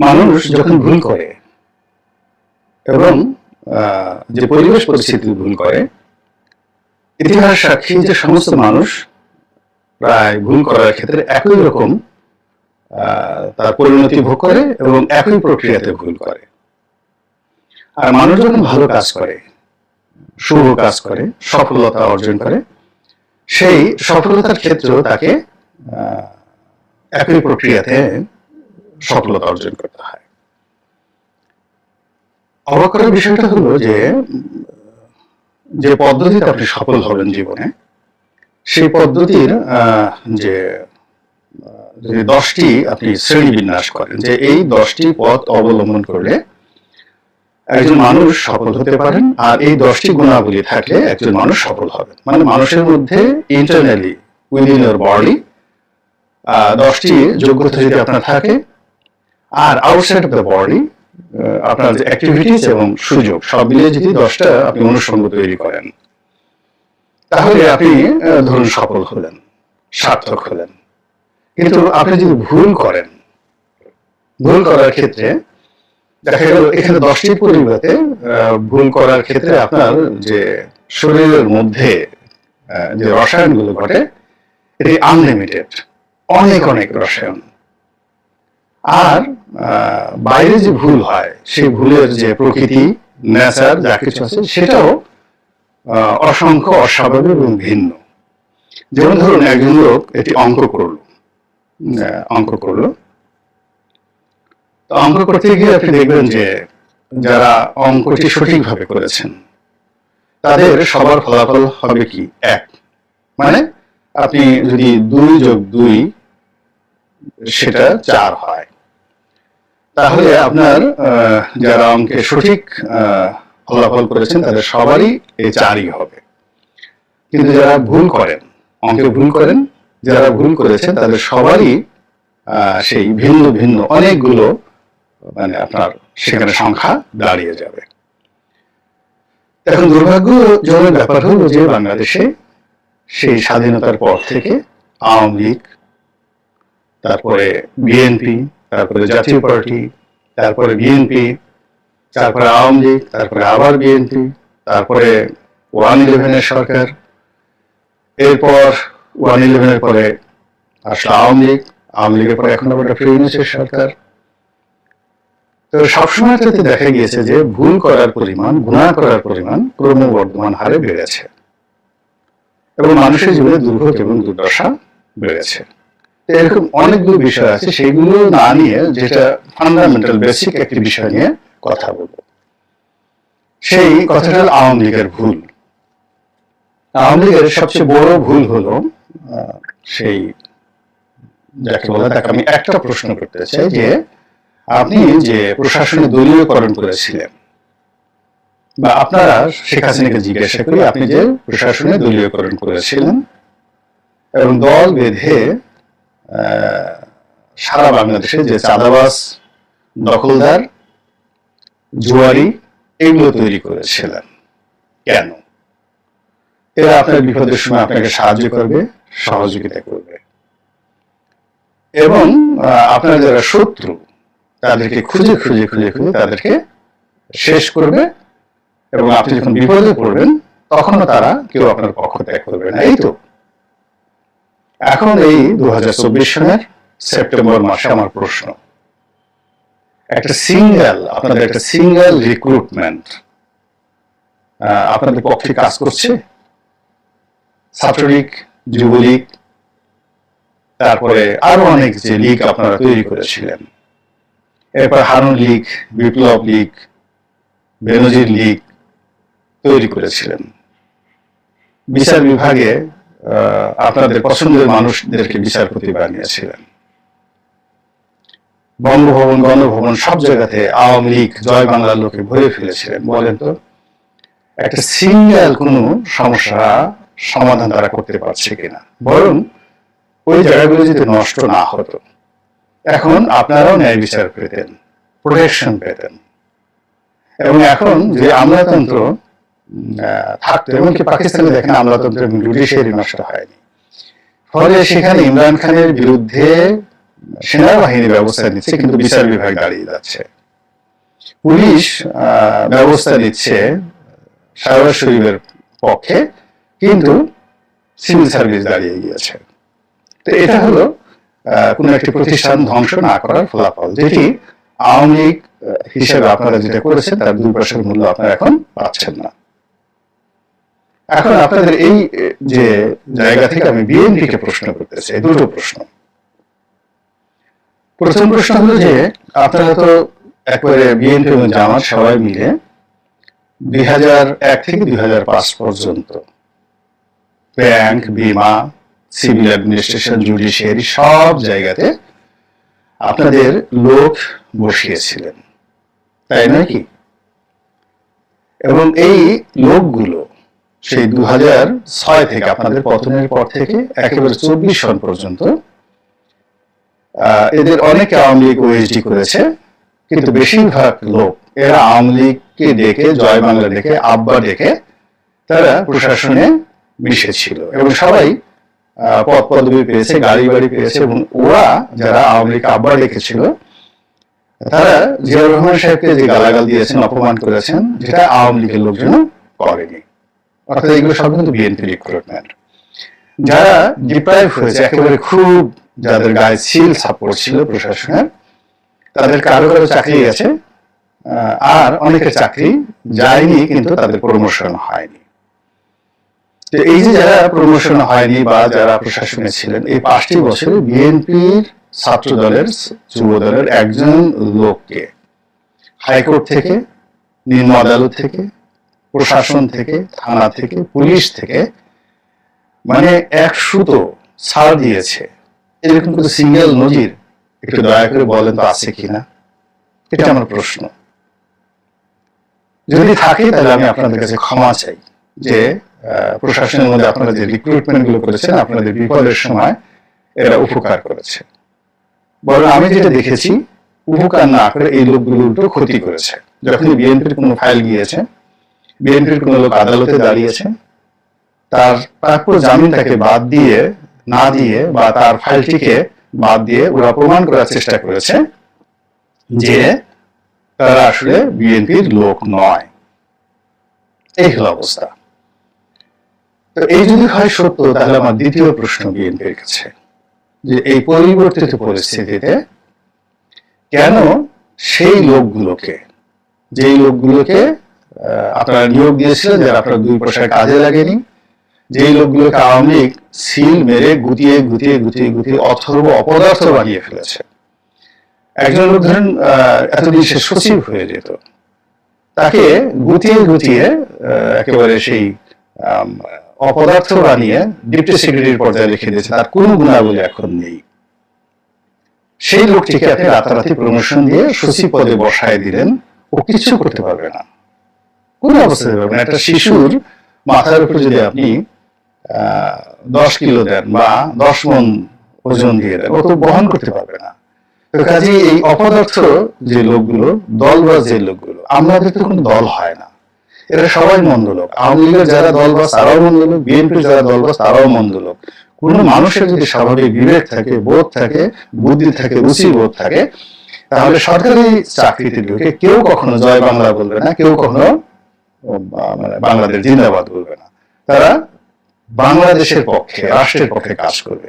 মানুষ যখন ভুল করে এবং আহ, যে পরিবেশ পরিস্থিতি ভুল করে ইতিহাস সাক্ষী যে সমস্ত মানুষ প্রায় ভুল করার ক্ষেত্রে একই রকম তার পরিণতি ভোগ করে এবং একই প্রক্রিয়াতে ভুল করে। আর মানুষ যখন ভালো কাজ করে শুভ কাজ করে সফলতা অর্জন করে সেই সফলতার ক্ষেত্রেও তাকে আহ, একই প্রক্রিয়াতে সফলতা অর্জন করতে হয়। অবাক করার বিষয়টা হলো যে যে পদ্ধতিতে আপনি সফল হবেন জীবনে সেই পদ্ধতির যে যদি দশটি আপনি শ্রেণি বিন্যাস করেন যে এই দশটি পথ অবলম্বন করলে একজন মানুষ সফল হতে পারেন আর এই দশটি গুণাবলী থাকলে একজন মানুষ সফল হবে। মানে মানুষের মধ্যে ইন্টারনালি উইদিন ইউর বডি দশটি যোগ্যতা যদি আপনার থাকে আর আউটসাইড অফ দ্য বডি আপনার যে অ্যাক্টিভিটিস এবং সুযোগ সব মিলিয়ে যদি দশটা আপনি অনুষঙ্গ তৈরি করেন তাহলে আপনি ধরুন সফল হলেন সার্থক হলেন। কিন্তু আপনি যদি ভুল করেন ভুল করার ক্ষেত্রে দেখা গেল এখানে দশটি পরিবর্তে আহ, ভুল করার ক্ষেত্রে আপনার যে শরীরের মধ্যে যে রসায়নগুলো ঘটে এটি আনলিমিটেড অনেক অনেক রসায়ন। আর বাইরে যে ভুল হয়, সেই ভুলের যে প্রকৃতি নেচার যা কিছু আছে, সেটাও অসংখ্য, অস্বাভাবিক এবং ভিন্ন। যেমন ধরুন, একজন লোক এটি অঙ্ক করল। অঙ্ক করল। তো অঙ্ক করতে গিয়ে আপনি দেখবেন যে, যারা অঙ্কটি সঠিকভাবে করেছেন, তাদের সবার ফলাফল হবে কি? এক। মানে আপনি যদি দুই যোগ দুই, সেটা চার হয়। তাহলে আপনার আহ, যারা অঙ্কে সঠিক আহ, ফলাফল করেছেন তাদের সবারই এই চারই হবে। কিন্তু যারা ভুল করেন অঙ্কে ভুল করেন যারা ভুল করেছেন তাদের সবারই সেই ভিন্ন ভিন্ন অনেকগুলো মানে আপনার সেখানে সংখ্যা দাঁড়িয়ে যাবে। এখন দুর্ভাগ্যজনক ব্যাপার হলো যে বাংলাদেশে সেই স্বাধীনতার পর থেকে আওয়ামী লীগ তারপরে বিএনপি তারপরে জাতীয় পার্টি তারপরে বিএনপি তারপরে আওয়ামী লীগ তারপরে আবার বিএনপি তারপরে ওয়ান ইলেভেনের সরকার এরপর ওয়ান ইলেভেনের পরে আসলে আওয়ামী লীগ আওয়ামী লীগের পরে এখন আবার ডক্টর ইউনুসের সরকার। তো সবসময় ক্ষেত্রে দেখা গিয়েছে যে ভুল করার পরিমাণ গুণা করার পরিমাণ ক্রমবর্ধমান হারে বেড়েছে। এবং মানুষের জীবনে দুর্ভোগ এবং দুর্দশা বেড়েছে। এরকম অনেকগুলো বিষয় আছে, সেগুলো না নিয়ে যেটা ফান্ডামেন্টাল বেসিক একটি বিষয় নিয়ে কথা বলব। সেই কথাটা আওয়ামী লীগের ভুল। আওয়ামী লীগের সবচেয়ে বড় ভুল হলো সেই যাকে বলে তাকে আমি একটা প্রশ্ন করতে চাই যে আপনি যে প্রশাসনে দলীয়করণ করেছিলেন, বা আপনারা শেখ হাসিনাকে জিজ্ঞাসা করি, আপনি যে প্রশাসনে দলীয়করণ করেছিলেন, এবং দল বেঁধে সারা বাংলাদেশে যে চাঁদাবাস দখলদার, জুয়ারি এগুলো তৈরি করেছিলেন। কেন? এরা আপনার বিপদের সময় আপনাকে সাহায্য করবে, সহযোগিতা করবে। এবং আপনার যারা শত্রু, তাদেরকে খুঁজে খুঁজে খুঁজে খুঁজে তাদেরকে শেষ করবে এবং আপনি যখন বিপদে পড়বেন, তখনও তারা কেউ আপনার পক্ষ ত্যাগ করবে না। এই তো। এখন এই দু হাজার চব্বিশ সালের সেপ্টেম্বর মাসে আমার প্রশ্ন। একটা সিঙ্গেল আপনাদের একটা সিঙ্গেল রিক্রুটমেন্ট আপনাদের পক্ষে কাজ করছে? ছাত্রলীগ, যুবলীগ, তারপরে আরও অনেক যে লীগ আপনারা তৈরি করেছিলেন। এরপর হারুন লীগ, বিপ্লব লীগ, বেনজির লীগ তৈরি করেছিলেন। বিচার বিভাগে আপনাদের পছন্দের মানুষদেরকে বিচারপতি বানিয়েছিলেন। বঙ্গভবন, গণভবন সব জায়গাতে আওয়ামী লীগ, জয় বাংলার লোকে ভরে ফেলেছিলেন, বলেন তো? একটা সিঙ্গেল কোনো সমস্যা সমাধান তারা করতে পারছে কিনা? বরং ওই জায়গাগুলো যদি নষ্ট না হতো, এখন আপনারাও ন্যায় বিচার পেতেন প্রোটেকশন পেতেন। এবং এখন যে আমলাতন্ত্র থাকতো। এমনকি পাকিস্তানে দেখেন আমলাতন্ত্র এবং জুডিশিয়ারি নষ্ট হয়নি। ফলে সেখানে ইমরান খানের বিরুদ্ধে সেনাবাহিনী ব্যবস্থা নিচ্ছে কিন্তু বিচার বিভাগ দাঁড়িয়ে যাচ্ছে। পুলিশ ব্যবস্থা নিচ্ছে শাহবাজ শরীফের পক্ষে কিন্তু সিভিল সার্ভিস দাঁড়িয়ে গিয়েছে। তো এটা হলো আহ, কোনো একটি প্রতিষ্ঠান ধ্বংস না করার ফলাফল যেটি আওয়ামী লীগ হিসেবে আপনারা যেটা করেছেন তার দুই পয়সার মূল্য আপনারা এখন পাচ্ছেন না। এখন আপনাদের এই যে জায়গা থেকে আমি বিএনপি কে প্রশ্ন করতেছি চাই দুটো প্রশ্ন। প্রথম প্রশ্ন হলো যে আপনারা তো একবারে বিএনপি এবং জামাত সবাই মিলে দুই হাজার এক থেকে দুই হাজার পাঁচ পর্যন্ত ব্যাংক বিমা সিভিল অ্যাডমিনিস্ট্রেশন জুডিশিয়ারি সব জায়গাতে আপনাদের লোক বসিয়েছিলেন। তাই নয় কি? এবং এই লোকগুলো সেই দু ছয় থেকে আপনাদের পতনের পর থেকে একেবারে চব্বিশ সন পর্যন্ত এদের অনেকে আওয়ামী লীগ ওএসডি করেছে, কিন্তু বেশিরভাগ লোক, এরা আওয়ামী লীগকে ডেকে, জয় বাংলা ডেকে, আব্বা ডেকে, তারা প্রশাসনে মিশেছিল এবং সবাই পদ পদবি পেয়েছে, গাড়ি বাড়ি পেয়েছে, এবং ওরা যারা আওয়ামী লীগ আব্বা ডেকেছিল তারা জিয়াউর রহমান সাহেবকে যে গালাগাল দিয়েছেন, অপমান করেছেন, যেটা আওয়ামী লীগের লোকজন করেনি। অর্থাৎ এগুলো সব কিন্তু বিএনপি রিক্রুটমেন্ট যারা ডিপ্রাইভ হয়েছে একেবারে খুব যাদের গায়ে সিল সাপোর্ট ছিল প্রশাসনের তাদের কারও কারও চাকরি গেছে আর অনেকের চাকরি যায়নি কিন্তু তাদের প্রমোশন হয়নি। তো এই যে যারা প্রমোশন হয়নি বা যারা প্রশাসনে ছিলেন এই পাঁচটি বছরে বিএনপির ছাত্র দলের যুব দলের একজন লোককে হাইকোর্ট থেকে নিম্ন আদালত থেকে প্রশাসন থেকে, থানা থেকে, পুলিশ থেকে মানে এক সুতো ছাড় দিয়েছে। এরকম কোনো সিঙ্গেল নজির একটু দয়া করে বলেন তো আছে কিনা? এটা আমার প্রশ্ন। যদি থাকে তাহলে আমি আপনাদের কাছে ক্ষমা চাই যে প্রশাসনের মধ্যে আপনারা যে রিক্রুটমেন্টগুলো করেছেন, আপনাদের বিপদের সময় এরা উপকার করেছে। বরং আমি যেটা দেখেছি, উপকার না করে এই লোকগুলো উল্টো ক্ষতি করেছে। যখন বিএনপির কোনো ফাইল গিয়েছে বিএনপির কোনো লোক আদালতে দাঁড়িয়েছে, তার প্রাপ্য জামিন তাকে বাদ দিয়ে, না দিয়ে বা তার ফাইলটিকে বাদ দিয়ে ওরা প্রমাণ করার চেষ্টা করেছে যে তারা আসলে বিএনপির লোক নয়। এই হলো অবস্থা। তো এই যদি হয় সত্য, তাহলে আমার দ্বিতীয় প্রশ্ন বিএনপির কাছে, যে এই পরিবর্তিত পরিস্থিতিতে কেন সেই লোকগুলোকে, যেই লোকগুলোকে আপনারা নিয়োগ দিয়েছিলেন যারা আপনার দুই পয়সায় কাজে লাগেনি। যেই লোকগুলোকে আওয়ামী লীগ সিল মেরে গুটিয়ে গুটিয়ে গুটিয়ে গুটিয়ে অথর্ব অপদার্থ বানিয়ে ফেলেছে। একজন লোক ধরেন এতদিন সে সচিব হয়ে যেত। তাকে গুটিয়ে গুটিয়ে একেবারে সেই অপদার্থ বানিয়ে ডিপ্টি সেক্রেটারির পর্যায়ে রেখে দিয়েছে। তার কোনো গুণাবলী এখন নেই। সেই লোকটিকে আপনি রাতারাতি প্রমোশন দিয়ে সচিব পদে বসায় দিলেন ও কিছু করতে পারবে না। কোন অবস্থাতে পারবে একটা শিশুর মাথার উপর যদি আপনি দশ কিলো দেন বা দশ মন ওজন দিয়ে দেন, ও তো বহন করতে পারবে না। কাজে এই অপদার্থ যে লোকগুলো, দলবাজ যে লোকগুলো, আমাদের তো কোনো দল হয় না। এরা সবাই মন্দ লোক। আওয়ামী লীগের যারা দলবাজ, তারাও মন্দ লোক। বিএনপির যারা দলবাজ, তারাও মন্দ লোক। কোন মানুষের যদি স্বাভাবিক বিবেক থাকে, বোধ থাকে, বুদ্ধি থাকে, রুচি বোধ থাকে, তাহলে সরকারি চাকরিতে ঢুকে কেউ কখনো জয় বাংলা বলবে না, কেউ কখনো মানে বাংলাদেশ জিন্দাবাদ বলবে না। তারা বাংলাদেশের পক্ষে, রাষ্ট্রের পক্ষে কাজ করবে।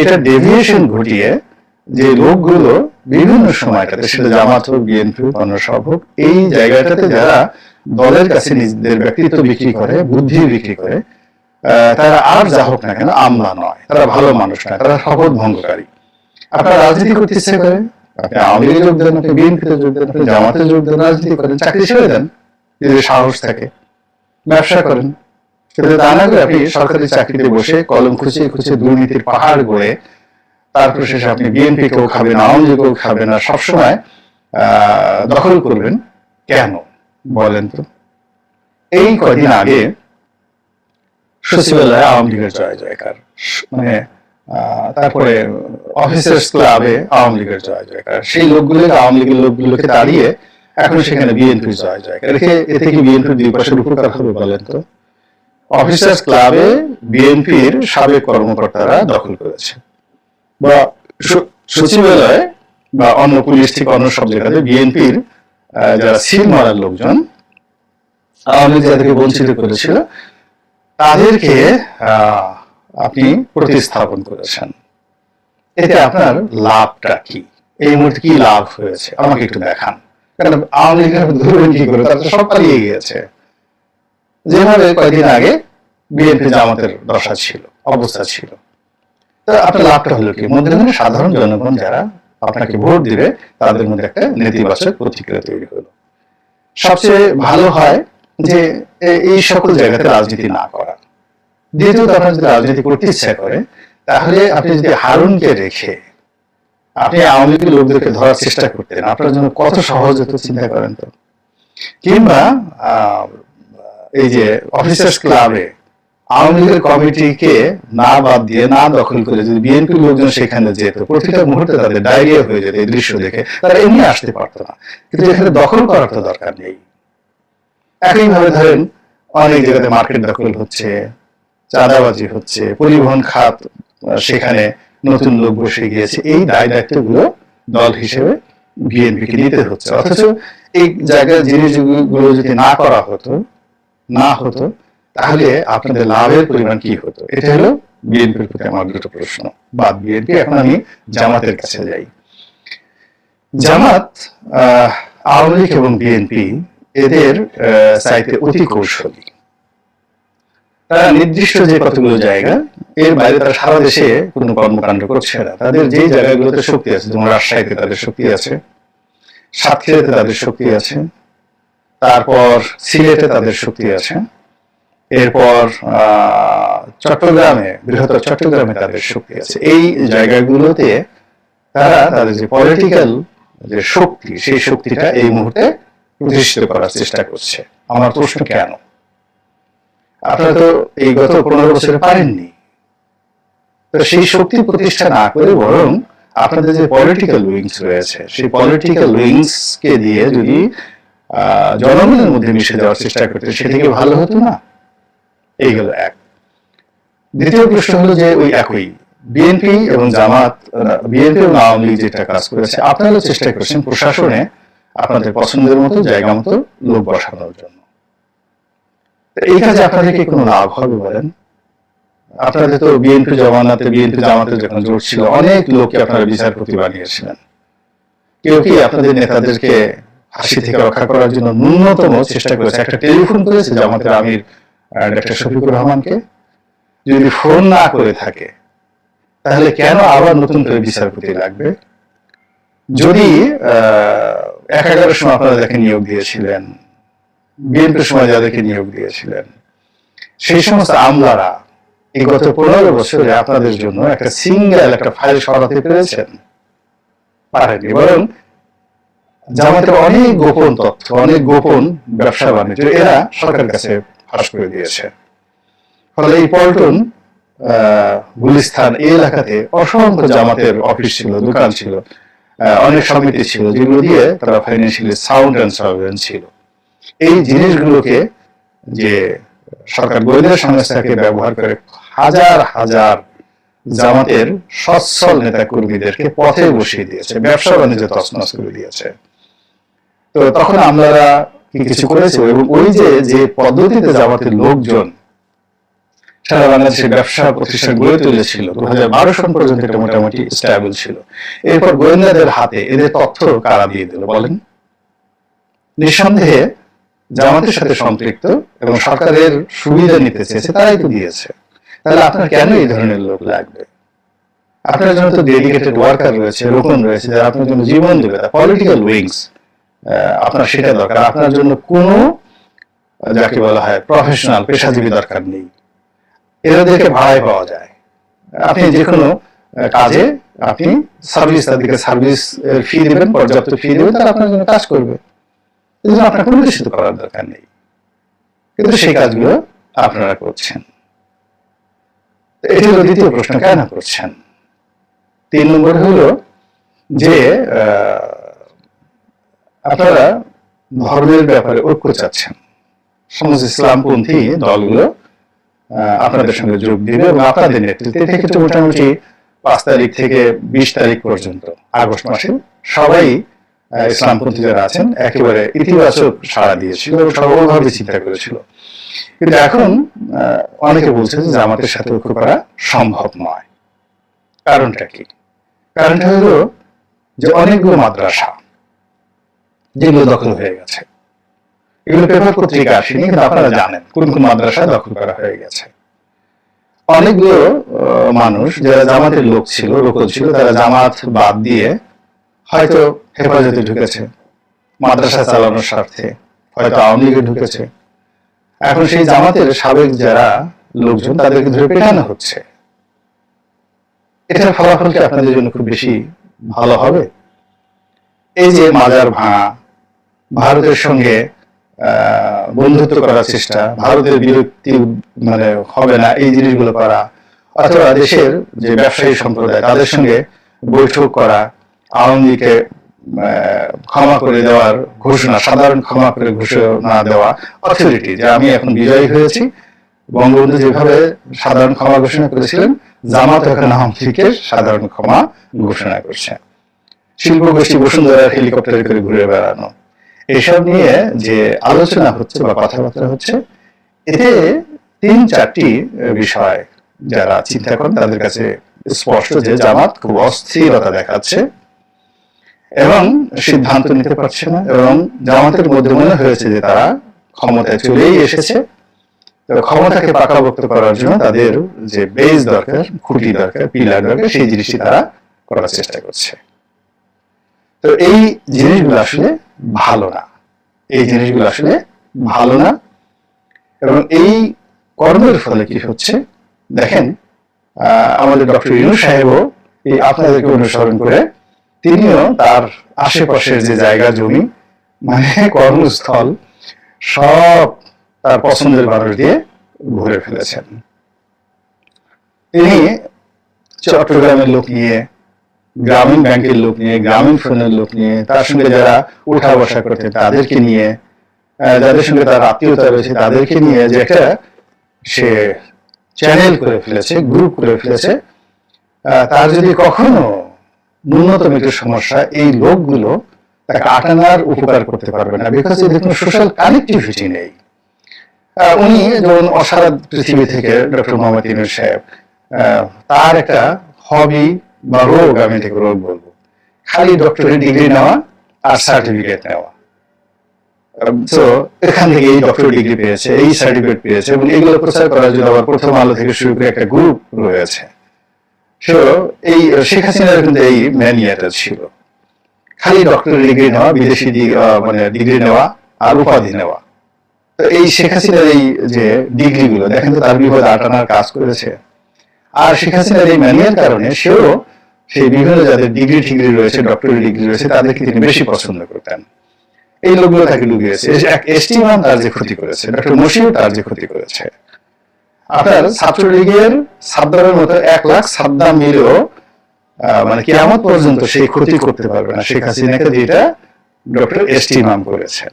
এটা ডেভিয়েশন ঘটিয়ে যে লোকগুলো বিভিন্ন সময়টাতে, সেটা জামাত হোক বিএনপি হোক, অন্য সব হোক, এই জায়গাটাতে যারা দলের কাছে নিজেদের ব্যক্তিত্ব বিক্রি করে, বুদ্ধি বিক্রি করে তারা আর যা হোক না কেন আমলা নয়। তারা ভালো মানুষ নয়, তারা শপথ ভঙ্গকারী। আপনারা রাজনীতি করতে ইচ্ছে করে আপনি আওয়ামী লীগে যোগ দেন আপনি বিএনপিতে যোগ দেন আপনি জামাতে যোগ দেন রাজনীতি করেন, চাকরি ছেড়ে দেন। যদি সাহস থাকে। ব্যবসা করেন। কিন্তু তা না করে আপনি সরকারি চাকরিতে বসে কলম খুঁচিয়ে খুঁচিয়ে দুর্নীতির পাহাড় গড়ে তারপর শেষে আপনি বিএনপি কেউ খাবেন আওয়ামী লীগও খাবেন না, সবসময় দখল করবেন। কেন? বলেন তো। এই কদিন আগে সচিবালয়ে আওয়ামী লীগের জয়, জয়কার। মানে তারপরে অফিসার্স ক্লাবে আওয়ামী লীগের জয়, জয়কার। সেই লোকগুলোকে, আওয়ামী লীগের লোকগুলোকে দাঁড়িয়ে এখন সেখানে বিএনপির জয় এতে এতে কি বিএনপির দুই পাশের উপকার হবে বলেন তো? অফিসার্স ক্লাবে বিএনপির সাবেক কর্মকর্তারা দখল করেছে। বা সচিবালয় বা অন্য পুলিশ থেকে অন্য সব জায়গাতে বিএনপির যারা সিল মারার লোকজন আওয়ামী লীগ যাদেরকে বঞ্চিত করেছিল তাদেরকে আহ, আপনি প্রতিস্থাপন করেছেন। এতে আপনার লাভটা কি? এই মুহূর্তে কি লাভ হয়েছে? আমাকে একটু দেখান। কারণ আওয়ামী লীগের ধরবেন কি করে সব পালিয়ে গিয়েছে। যেভাবে কয়েকদিন আগে বিএনপি জামাতের দশা ছিল, অবস্থা ছিল। তো আপনার লাভটা হলো কি? সাধারণ জনগণ যারা আপনাকে ভোট দিবে, তাদের মধ্যে একটা নেতিবাচক প্রতিক্রিয়া তৈরি হলো। সবচেয়ে ভালো হয় যে এই সকল জায়গাতে রাজনীতি না করা। দ্বিতীয়ত, আপনার যদি রাজনীতি করতে ইচ্ছা করে, তাহলে আপনি যদি হারুনকে রেখে আপনি আওয়ামী লীগের লোকদেরকে ধরার চেষ্টা করতেন। আপনার জন্য কত সহজ হতো, চিন্তা করেন তো। কিংবা এই যে অফিসার্স ক্লাবে আওয়ামী লীগের কমিটিকে না বাদ দিয়ে না দখল করে যদি বিএনপি লোকজন সেখানে যেত, প্রতিটা মুহূর্তে তাদের ডায়রিয়া হয়ে যেত এই দৃশ্য দেখে, তারা এমনি আসতে পারতো না। কিন্তু এখানে দখল করার তো দরকার নেই। একইভাবে ধরেন, অনেক জায়গাতে মার্কেট দখল হচ্ছে, চাঁদাবাজি হচ্ছে, পরিবহন খাত সেখানে নতুন লোক বসে গিয়েছে। এই দায় দায়িত্বগুলো দল হিসেবে বিএনপিকে নিতে হচ্ছে। অথচ এই জায়গায় জিনিসগুলো যদি না করা হতো, না হতো, তাহলে আপনাদের লাভের পরিমাণ কি হতো? এটা হলো বিএনপির প্রতি আমার দুটো প্রশ্ন। বা বিএনপি এখন আমি জামাতের কাছে যাই। জামাত আওয়ামী লীগ এবং বিএনপি এদের চাইতে অতি কৌশলী। তারা নির্দিষ্ট যে কতগুলো জায়গা এর বাইরে তারা সারা দেশে কোনো কর্মকাণ্ড করছে না। তাদের যে জায়গাগুলোতে শক্তি আছে, যেমন রাজশাহীতে তাদের শক্তি আছে, সাতক্ষীরাতে তাদের শক্তি আছে, তারপর সিলেটে তাদের শক্তি আছে, এরপর চট্টগ্রামে, বৃহত্তর চট্টগ্রামে তাদের শক্তি আছে। এই জায়গাগুলোতে তারা তাদের যে পলিটিক্যাল যে শক্তি, সেই শক্তিটা এই মুহূর্তে প্রতিষ্ঠিত করার চেষ্টা করছে। আমার প্রশ্ন কেন? আপনারা তো এই গত পনেরো বছরে পারেননি। সেই শক্তি প্রতিষ্ঠা না করে বরং আপনাদের যে পলিটিক্যাল উইংস রয়েছে, সেই পলিটিক্যাল উইংস কে দিয়ে যদি জনগণের মধ্যে মিশে যাওয়ার চেষ্টা করতে, সেটা কি ভালো হতো না? এই গেল এক। দ্বিতীয় প্রশ্ন হলো যে ওই একই বিএনপি এবং জামাত বিএনপি এবং আওয়ামী লীগ যেটা কাজ করেছে আপনারা চেষ্টা করছেন প্রশাসনে আপনাদের পছন্দের মতো, জায়গা মতো লোক বসানোর জন্য। এই কাজে আপনাদের কি কোনো লাভ হবে বলেন? আপনাদের তো বিএনপি জমানাতে বিএনপি জামাতে যখন জোট ছিল, অনেক লোককে আপনারা বিচারপতি বানিয়েছিলেন কেউ কি আপনাদের নেতাদেরকে হাসি থেকে রক্ষা করার জন্য ন্যূনতম চেষ্টা করেছে? একটা টেলিফোন করেছে জামাতের আমির ডাক্তার শফিকুর রহমানকে? যদি ফোন না করে থাকে, তাহলে কেন আবার নতুন করে বিচারপতি লাগবে? যদি এক এগারোর সময় আপনারা যাকে নিয়োগ দিয়েছিলেন, বিএনপির সময় যাদেরকে নিয়োগ দিয়েছিলেন, সেই সমস্ত আমলারা এই গত পনেরো বছরে আপনাদের জন্য একটা সিঙ্গেল একটা ফাইল সরাতে পেরেছেন। পারেননি, বরং জামাতের অনেক গোপন তথ্য, অনেক গোপন ব্যবসা বাণিজ্য এরা কাছে ফাঁস করে দিয়েছে। ফলে এই পল্টন গুলিস্তান এই এলাকাতে অসংখ্য জামাতের অফিস ছিল, দোকান ছিল অনেক সমিতি ছিল, যেগুলো দিয়ে তারা ফাইন্যান্সিয়ালি সাউন্ড অ্যান্ড ছিল। এই জিনিসগুলোকে যে সরকার গোয়েন্দা সংস্থাকে ব্যবহার করে হাজার হাজার জামাতের সচ্ছল নেতা কর্মীদেরকে পথে বসিয়ে দিয়েছে, ব্যবসা বাণিজ্য তছনছ করে দিয়েছে। তো তখন আমলারা কিছু করেছে? এবং ওই যে যে পদ্ধতিতে জামাতের লোকজন সারা বাংলাদেশে ব্যবসা প্রতিষ্ঠান গড়ে তুলেছিল, দু হাজার বারো সন পর্যন্ত এটা মোটামুটি স্ট্যাবল ছিল। এরপর গোয়েন্দাদের হাতে এদের তথ্য কারা দিয়ে দিল বলেন? নিঃসন্দেহে জামাতের সাথে সম্পৃক্ত এবং সরকারের সুবিধা নিতে চেয়েছে, তারাই তো দিয়েছে। তাহলে আপনার কেন এই ধরনের লোক লাগবে? আপনার জন্য তো ডেডিকেটেড ওয়ার্কার রয়েছে রোকন রয়েছে, যারা আপনার জন্য জীবন দেবে পলিটিক্যাল উইংস আপনার সেটা দরকার। আপনার জন্য কোনো, যাকে বলা হয় প্রফেশনাল পেশাজীবী দরকার নেই। এদেরকে ভাড়ায় পাওয়া যায়। আপনি যে কোনো কাজে আপনি সার্ভিস তাদেরকে সার্ভিস ফি দেবেন, পর্যাপ্ত ফি দেবেন, তারা আপনার জন্য কাজ করবে। এই জন্য আপনার কোনো কিছু করার দরকার নেই। কিন্তু সেই কাজগুলো আপনারা করছেন। এটি হলো দ্বিতীয় প্রশ্ন কেন করছেন? তিন নম্বর হলো যে আপনারা ধর্মের ব্যাপারে ঐক্য চাচ্ছেন। সমস্ত ইসলামপন্থী দলগুলো আপনাদের সঙ্গে যোগ দিবে এবং আপনাদের নেতৃত্বে কিন্তু মোটামুটি পাঁচ তারিখ থেকে বিশ তারিখ পর্যন্ত, আগস্ট মাসে সবাই ইসলামপন্থী যারা আছেন, একেবারে ইতিবাচক সাড়া দিয়েছিল এবং সর্বভাবে চিন্তা করেছিল। কিন্তু এখন অনেকে বলছে যে জামাতের সাথে ঐক্য করা সম্ভব নয়। কারণটা কি? কারণটা হলো যে অনেকগুলো মাদ্রাসা যেগুলো দখল হয়ে গেছে। এগুলো পেপার পত্রিকা আসেনি, কিন্তু আপনারা জানেন কোন কোন মাদ্রাসা দখল করা হয়ে গেছে। অনেকগুলো মানুষ, যারা জামাতের লোক ছিল, লোকল ছিল, তারা জামাত বাদ দিয়ে হয়তো হেফাজতে ঢুকেছে। মাদ্রাসা চালানোর স্বার্থে হয়তো আওয়ামী লীগে ঢুকেছে। এখন সেই জামাতের সাবেক যারা লোকজন তাদেরকে ধরে পেটানো হচ্ছে। এটার ফলাফল কি আপনাদের জন্য খুব বেশি ভালো হবে? এই যে মাজার ভাঙা, ভারতের সঙ্গে বন্ধুত্ব করার চেষ্টা, ভারতের বিরক্তি মানে হবে না এই জিনিসগুলো করা, অথবা দেশের যে ব্যবসায়ী সম্প্রদায়, তাদের সঙ্গে বৈঠক করা আওয়ামী লীগকে আহ, ক্ষমা করে দেওয়ার ঘোষণা সাধারণ ক্ষমা করে ঘোষণা দেওয়া অথরিটি যে আমি এখন বিজয়ী হয়েছি। বঙ্গবন্ধু যেভাবে সাধারণ ক্ষমা ঘোষণা করেছিলেন জামাত এখন আওয়ামী সাধারণ ক্ষমা ঘোষণা করছে। শিল্প গোষ্ঠী বসুন্ধরা হেলিকপ্টারে করে ঘুরে বেড়ানো এসব নিয়ে যে আলোচনা হচ্ছে বা কথাবার্তা হচ্ছে এতে তিন চারটি বিষয় যারা চিন্তা করেন তাদের কাছে স্পষ্ট যে জামাত খুব অস্থিরতা দেখাচ্ছে। এবং সিদ্ধান্ত নিতে পারছে না। এবং জামাতের মধ্যে মনে হয়েছে যে তারা ক্ষমতায় চলেই এসেছে। ক্ষমতাকে পাকাভক্ত করার জন্য তাদের যে বেস দরকার খুঁটি দরকার পিলার দরকার সেই জিনিসটি তারা করার চেষ্টা করছে। তো এই জিনিসগুলো আসলে ভালো না। এই জিনিসগুলো আসলে ভালো না। এবং এই কর্মের ফলে কি হচ্ছে? দেখেন আমাদের ডক্টর ইনু সাহেবও এই আপনাদেরকে অনুসরণ করে তিনিও তার আশেপাশের যে জায়গা, জমি মানে কর্মস্থল, সব তার পছন্দের মানুষ দিয়ে ঘুরে ফেলেছেন। তিনি চট্টগ্রামের লোক নিয়ে, গ্রামীণ ব্যাংকের লোক নিয়ে, গ্রামীণ ফোনের লোক নিয়ে, তার সঙ্গে যারা উঠা বসা করতেন, তাদেরকে নিয়ে যাদের সঙ্গে তার আত্মীয়তা রয়েছে, তাদেরকে নিয়ে যে একটা সে চ্যানেল করে ফেলেছে গ্রুপ করে ফেলেছে। তার যদি কখনো ন্যূনতম একটু সমস্যা, এই লোকগুলো তাকে আটানার উপকার করতে পারবে না বিকজ এদের কোনো সোশ্যাল কানেক্টিভিটি নেই। উনি যেমন অসারা পৃথিবী থেকে ডক্টর মোহাম্মদ ইনুর সাহেব তার একটা হবি বা রোগ আমি এটাকে রোগ বলব। খালি ডক্টরের ডিগ্রি নেওয়া আর সার্টিফিকেট নেওয়া। তো এখান থেকে এই ডক্টর ডিগ্রি পেয়েছে, এই সার্টিফিকেট পেয়েছে এবং এগুলো প্রচার করার জন্য আবার প্রথম আলো থেকে শুরু করে একটা গ্রুপ রয়েছে। সো এই শেখ হাসিনার কিন্তু এই ম্যানিয়াটা ছিল। খালি ডক্টরের ডিগ্রি নেওয়া বিদেশি আহ, মানে ডিগ্রি নেওয়া আর উপাধি নেওয়া। তো এই শেখ হাসিনার এই যে ডিগ্রি গুলো দেখেন তো তার বিপদ আটানার কাজ করেছে। আর শেখ হাসিনার এই ম্যানিয়ার কারণে সেও সেই বিভিন্ন যাদের ডিগ্রি ঠিগ্রি রয়েছে ডক্টরের ডিগ্রি রয়েছে তাদেরকে তিনি বেশি পছন্দ করতেন। এই লোকগুলো তাকে ডুবিয়েছে। এসটি মান তার যে ক্ষতি করেছে ডক্টর মশিও তার যে ক্ষতি করেছে। আপনার ছাত্রলীগের সাদ্দামের মতো এক লাখ সাদ্দাম মিলেও মানে কেয়ামত পর্যন্ত সেই ক্ষতি করতে পারবে না। শেখ হাসিনাকে যেটা ডক্টর এস টি ইমাম করেছেন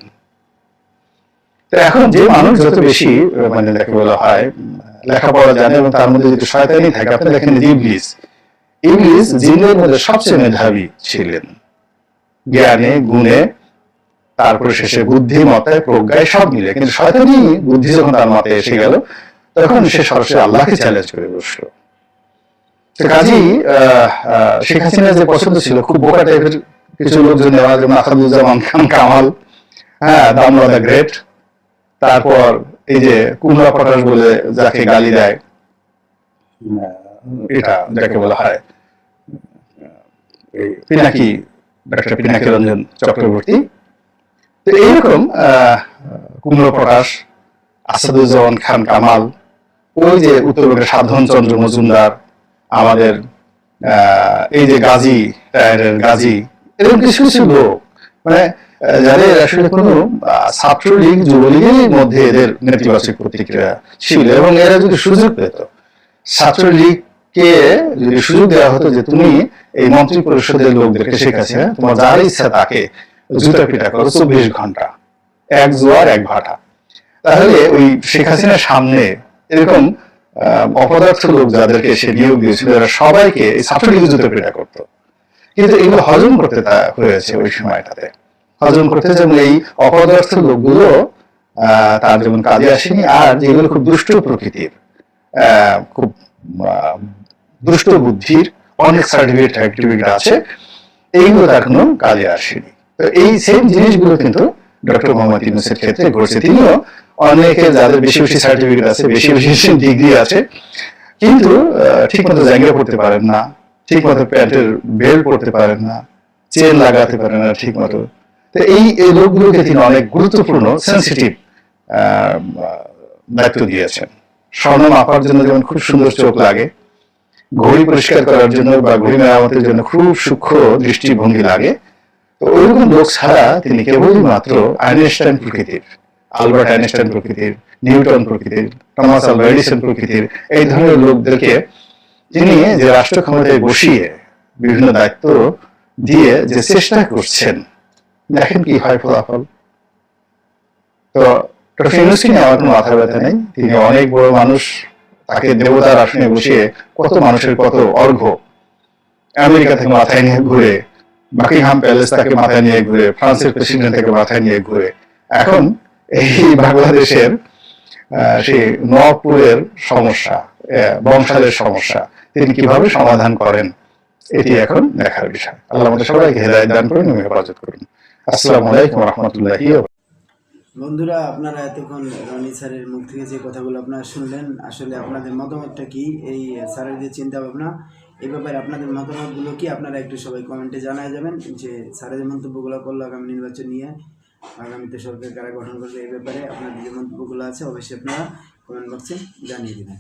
এখন যে মানুষ যত বেশি মানে যাকে বলা হয় লেখাপড়া জানে এবং তার মধ্যে যদি শয়তানি থাকে, আপনি দেখেন ইবলিস ইবলিস জিনের মধ্যে সবচেয়ে মেধাবী ছিলেন। জ্ঞানে, গুণে, তারপরে শেষে বুদ্ধিমত্তায়, প্রজ্ঞায় সব মিলে। কিন্তু শয়তানি বুদ্ধি যখন তার মাথায় এসে গেল তখন সে সরাসরি আল্লাহকে চ্যালেঞ্জ করে বসল। তো কাজী শেখ হাসিনার যে পছন্দ ছিল খুব বোকা টাইপের কিছু লোকজন নেওয়া যেমন আসাদুজ্জামান খান কামাল হ্যাঁ দামরা দ্য গ্রেট তারপর এই যে কুমড়া পটাশ বলে যাকে গালি দেয় এটা যাকে বলা হয় এই পিনাকি ডক্টর পিনাকি রঞ্জন চক্রবর্তী। তো এইরকম আহ, কুমড়ো পটাশ আসাদুজ্জামান খান কামাল ওই যে উত্তরবঙ্গের সাধন চন্দ্র মজুমদার, আমাদের এই যে গাজী গাজী, এরকম কিছু কিছু লোক মানে যাদের আসলে কোনো ছাত্রলীগ, যুবলীগের মধ্যে এদের নেতিবাচক প্রতিক্রিয়া ছিল এবং এরা যদি সুযোগ পেত, ছাত্রলীগকে যদি সুযোগ দেওয়া হতো যে তুমি এই মন্ত্রী পরিষদের লোকদেরকে শেখাচ্ছে তোমার যার ইচ্ছা তাকে জুতা পিটা করো চব্বিশ ঘণ্টা, এক জোয়ার, এক ভাটা। তাহলে ওই শেখ হাসিনার সামনে এরকম অপদার্থ লোক যাদেরকে সে নিয়োগ দিয়েছিল, এরা সবাইকে ছাত্রলীগের জুতো পেটা করতো। কিন্তু এগুলো হজম করতে তা হয়েছে ওই সময়টাতে। হজম করতে যেমন এই অপদার্থ লোকগুলো তার যেমন কাজে আসেনি, আর যেগুলো খুব দুষ্ট প্রকৃতির খুব দুষ্ট বুদ্ধির অনেক সার্টিফিকেট অ্যাক্টিভিটি আছে, এইগুলো তার কোনো কাজে আসেনি। তো এই সেম জিনিসগুলো কিন্তু ডক্টর মোহাম্মদ ইউনুসের ক্ষেত্রে ঘটছে। তিনিও অনেকে যাদের বেশি বেশি সার্টিফিকেট আছে বেশি বেশি ডিগ্রি আছে। কিন্তু ঠিক মতো জায়গা পড়তে পারেন না ঠিক মতো প্যান্টের বেল্ট পড়তে পারেন না চেন লাগাতে পারেন না ঠিক মতো তো এই এই লোকগুলোকে তিনি অনেক গুরুত্বপূর্ণ সেন্সিটিভ দায়িত্ব দিয়েছেন। স্বর্ণ মাপার জন্য যেমন খুব সুন্দর চোখ লাগে ঘড়ি পরিষ্কার করার জন্য বা ঘড়ি মেরামতের জন্য খুব সূক্ষ্ম দৃষ্টিভঙ্গি লাগে তো ওইরকম লোক ছাড়া তিনি কেবলই মাত্র আইনস্টাইন প্রকৃতির, আলবার্ট আইনস্টাইন প্রকৃতির, নিউটন প্রকৃতির, টমাস এডিসন প্রকৃতির, এই ধরনের লোকদেরকে তিনি যে রাষ্ট্র ক্ষমতায় বসিয়ে বিভিন্ন দায়িত্ব দিয়ে যে চেষ্টা করছেন, দেখেন কি হয় ফলাফল। তো ডক্টর ইউনুসকে নিয়ে আমার কোনো মাথা ব্যথা নেই, তিনি অনেক বড় মানুষ, তাকে দেবতার আসনে বসিয়ে কত মানুষের কত অর্ঘ আমেরিকা থেকে মাথায় নিয়ে ঘুরে বাকিংহাম প্যালেস তাকে মাথায় নিয়ে ঘুরে, ফ্রান্সের প্রেসিডেন্ট তাকে মাথায় নিয়ে ঘুরে। এখন এই বাংলাদেশের সেই নপুরের সমস্যা বংশালের সমস্যা, তিনি কীভাবে সমাধান করেন, এটি এখন দেখার বিষয়। আল্লাহ আমাদের সবাইকে হেদায়ত দান করুন, এবং হেফাজত করুন। আসসালামু আলাইকুম রহমতুল্লাহি বন্ধুরা, আপনারা এতক্ষণ রনি স্যারের মুখ থেকে যে কথাগুলো আপনারা শুনলেন, আসলে আপনাদের মতামতটা কি? এই স্যারের যে চিন্তা ভাবনা এ ব্যাপারে আপনাদের মতামতগুলো কি? আপনারা একটু সবাই কমেন্টে জানায় যাবেন যে স্যারের মন্তব্যগুলো করল আগামী নির্বাচন নিয়ে, আগামীতে সরকার কারা গঠন করবে এই ব্যাপারে আপনাদের যে মন্তব্যগুলো আছে, অবশ্যই আপনারা কমেন্ট বক্সে জানিয়ে দেবেন।